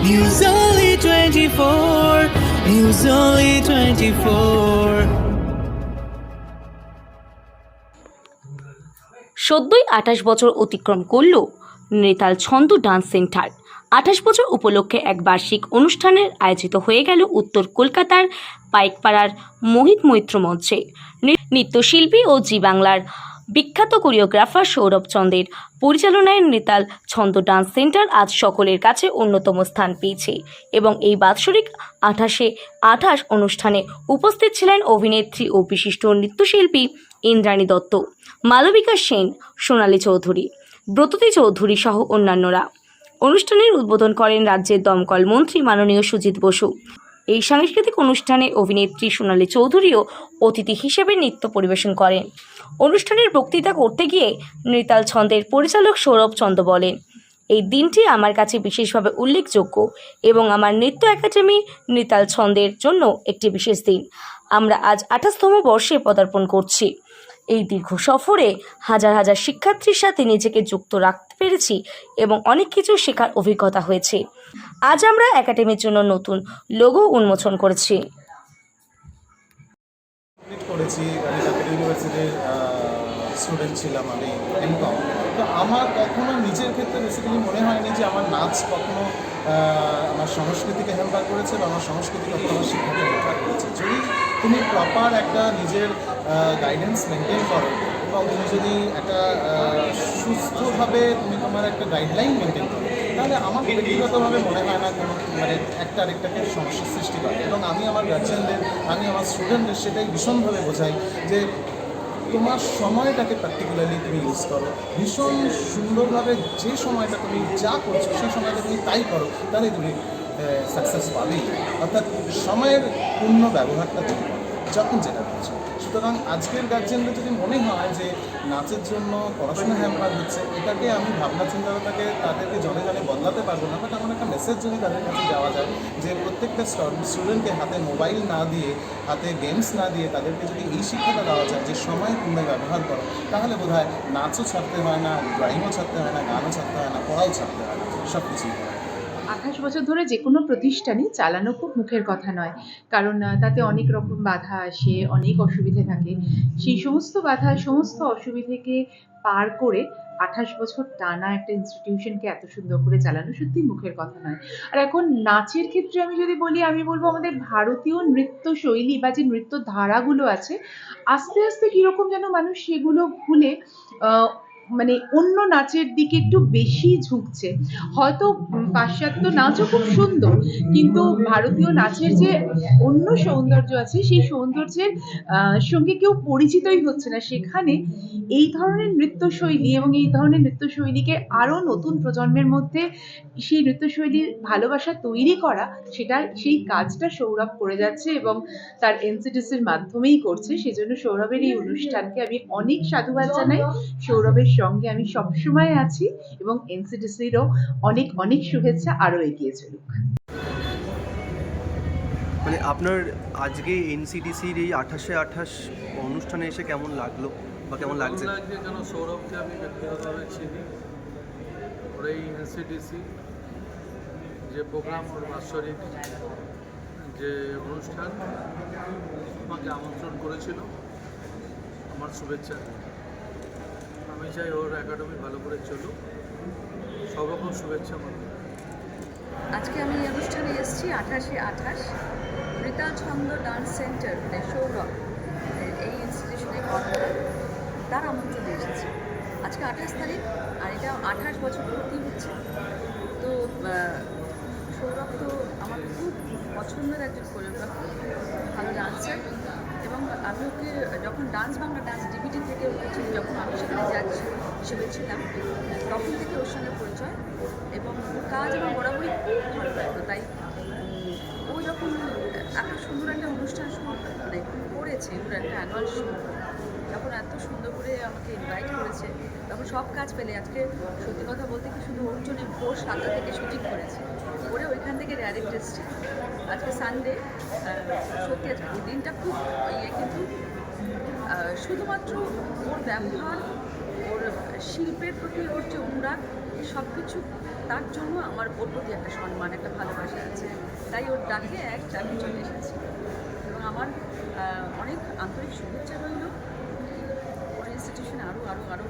News Only 24. News Only 24. সদ্যই আঠাশ বছর অতিক্রম করল নেতাল ছন্দ ডান্স সেন্টার আঠাশ বছর উপলক্ষে এক বার্ষিক অনুষ্ঠানের আয়োজিত হয়ে গেল উত্তর কলকাতার পাইকপাড়ার মোহিত মৈত্র মঞ্চে নৃত্যশিল্পী ও জি বাংলার বিখ্যাত কোরিওগ্রাফার সৌরভ চন্দের পরিচালনায় নেতাল ছন্দ ডান্স সেন্টার আজ সকলের কাছে অন্যতম স্থান পেয়েছে এবং এই বাৎসরিক আঠাশে আঠাশ অনুষ্ঠানে উপস্থিত ছিলেন অভিনেত্রী ও বিশিষ্ট নৃত্যশিল্পী ইন্দ্রাণী দত্ত, মালবিকা সেন, সোনালী চৌধুরী, ব্রততী চৌধুরী সহ অন্যান্যরা। অনুষ্ঠানের উদ্বোধন করেন রাজ্যের দমকল মন্ত্রী মাননীয় সুজিত বসু। এই সাংস্কৃতিক অনুষ্ঠানে অভিনেত্রী সোনালী চৌধুরীও অতিথি হিসেবে নৃত্য পরিবেশন করেন। অনুষ্ঠানের বক্তৃতা করতে গিয়ে নৃতাল ছন্দের পরিচালক সৌরভ চন্দ বলেন, এই দিনটি আমার কাছে বিশেষভাবে উল্লেখযোগ্য এবং আমার নৃত্য একাডেমি নৃতাল ছন্দের জন্য একটি বিশেষ দিন। আমরা আজ আঠাশতম বর্ষে পদার্পণ করছি। এই দীর্ঘ সফরে হাজার হাজার শিক্ষার্থীর সাথে নিজেকে যুক্ত রাখতে পেরেছি এবং অনেক কিছু শেখার অভিজ্ঞতা হয়েছে। আজ আমরা একাডেমির জন্য নতুন লোগো উন্মোচন করেছি। আমার কখনো নিজের ক্ষেত্রে বেসিক্যালি মনে হয়নি যে আমার নাচ কখনো আমার সংস্কৃতিকে হ্যাম্পার করেছে বা আমার সংস্কৃতি কখনো আমার শিক্ষাকে হ্যাম্পার করেছে। যদি তুমি প্রপার একটা নিজের গাইডেন্স মেনটেন করো এবং তুমি যদি একটা সুস্থভাবে তুমি তোমার একটা গাইডলাইন মেনটেন করো, তাহলে আমার ব্যক্তিগতভাবে মনে হয় না কোনো মানে একটা আরেকটাকে সমস্যার সৃষ্টি করে। এবং আমি আমার গার্জিয়ানদের আমি আমার স্টুডেন্টদের সেটাই ভীষণভাবে বোঝাই যে তোমার সময়টাকে পার্টিকুলারলি তুমি ইউজ করো। ভীষণ সুন্দরভাবে যে সময়টা তুমি যা করছ, সেই সময়টা তুমি তাই করো তাহলে তুমি সাকসেস পাবেই। অর্থাৎ সময়ের পূর্ণ ব্যবহারটা তুমি যখন যেটা করছ সুতরাং আজকের গার্জেনদের যদি মনে হয় যে নাচের জন্য পড়াশোনা হ্যাম্পার হচ্ছে, এটাকে আমি ভাবনা চিন্তাধারাটাকে তাদেরকে জনে জনে বদলাতে পারব না বাট আমার একটা মেসেজ যদি তাদের কাছে যাওয়া যায়, যে প্রত্যেকটা স্টুডেন্টকে হাতে মোবাইল না দিয়ে, হাতে গেমস না দিয়ে তাদেরকে যদি এই শিক্ষাটা দেওয়া যায় যে সময় পূর্ণ ব্যবহার করো, তাহলে বোধ হয় নাচও ছাড়তে হয় না ড্রয়িংও ছাড়তে হয় না, গানও ছাড়তে হয় না, পড়াও ছাড়তে হয় না সব কিছুই আঠাশ বছর ধরে যে কোনো প্রতিষ্ঠানই চালানো খুব মুখের কথা নয়। কারণ তাতে অনেক রকম বাধা আসে, অনেক অসুবিধে থাকে। সেই সমস্ত বাধা, সমস্ত অসুবিধেকে পার করে আঠাশ বছর টানা একটা ইনস্টিটিউশনকে এত সুন্দর করে চালানো সত্যি মুখের কথা নয়। আর এখন নাচের ক্ষেত্রে আমি যদি বলি, আমি বলব আমাদের ভারতীয় নৃত্য শৈলী বা যে নৃত্য ধারাগুলো আছে, আস্তে আস্তে কীরকম যেন মানুষ সেগুলো ভুলে মানে অন্য নাচের দিকে একটু বেশি ঝুঁকছে। হয়তো পাশ্চাত্য নাচও খুব সুন্দর, কিন্তু ভারতীয় নাচের যে অন্য সৌন্দর্য আছে, সেই সৌন্দর্যের সঙ্গে কেউ পরিচিতই হচ্ছে না। সেখানে এই ধরনের নৃত্যশৈলী এবং এই ধরনের নৃত্যশৈলীকে আরও নতুন প্রজন্মের মধ্যে সেই নৃত্যশৈলীর ভালোবাসা তৈরি করা, সেটা সেই কাজটা সৌরভ করে যাচ্ছে এবং তার এনসিটিসির মাধ্যমেই করছে। সেজন্য সৌরভের এই অনুষ্ঠানকে আমি অনেক সাধুবাদ জানাই। সৌরভের সঙ্গে আমি সবসময় আছি এবং এনসিটিসিরও অনেক অনেক শুভেচ্ছা আরও এগিয়ে চলুক। মানে আপনার আজকে এনসিডিসির এই আঠাশে আঠাশ অনুষ্ঠানে এসে কেমন লাগল বা কেমন লাগছে? লাগছে কেন সৌরভকে আমি ব্যক্তিগতভাবে চিনি। ওর এই এনসিডিসি যে প্রোগ্রাম ওর বাৎসরিক যে অনুষ্ঠান আমাকে আমন্ত্রণ করেছিল। আমার শুভেচ্ছা। আমি চাই ওর একাডেমি ভালো করে চলুক। সব রকম শুভেচ্ছা আমার আজকে আমি অনুষ্ঠানে এসেছি আঠাশে আঠাশ, রিতা ছন্দ ডান্স সেন্টার মানে সৌরভ। এই ইনস্টিটিউশনে কর্মরত। তার আমন্ত্রণে এসেছি। আজকে আঠাশ তারিখ, আর এটা আঠাশ বছর পূর্তি হচ্ছে। তো সৌরভ তো আমার খুব পছন্দের একজন কোরিওগ্রাফার ভালো ডান্সার এবং আমি ওকে যখন ডান্স বাংলা ডান্স ডিভিডি থেকে চিনি, যখন আমি সেখানে যাচ্ছি হিসেবে ছিলাম তখন থেকে ওর সঙ্গে পরিচয় এবং কাজ আমার বরাবরই খুব ভালো লাগতো। তাই ও যখন এত সুন্দর একটা অনুষ্ঠান মানে করেছে ওর একটা অ্যানুয়াল শো যখন এত সুন্দর করে আমাকে ইনভাইট করেছে তখন সব কাজ পেলে। আজকে সত্যি কথা বলতে কি শুধু ওর জন্য ভোর সাতটা থেকে শুটিং করেছে। করে ওইখান থেকে ডাইরেক্ট এসছে। আজকে সানডে সত্যি আজকে দিনটা খুব ইয়ে কিন্তু শুধুমাত্র ওর ব্যবহার, ওর শিল্পের প্রতি ওর যে অনুরাগ সব কিছু তার জন্য আমার ওর প্রতি একটা সম্মান, একটা ভালোবাসা আছে। তাই ওর ডাকে এক চাকরি চলে এসেছে। এবং আমার অনেক আন্তরিক শুভেচ্ছা রইল। ওর ইনস্টিটিউশনে আরও আরও আরও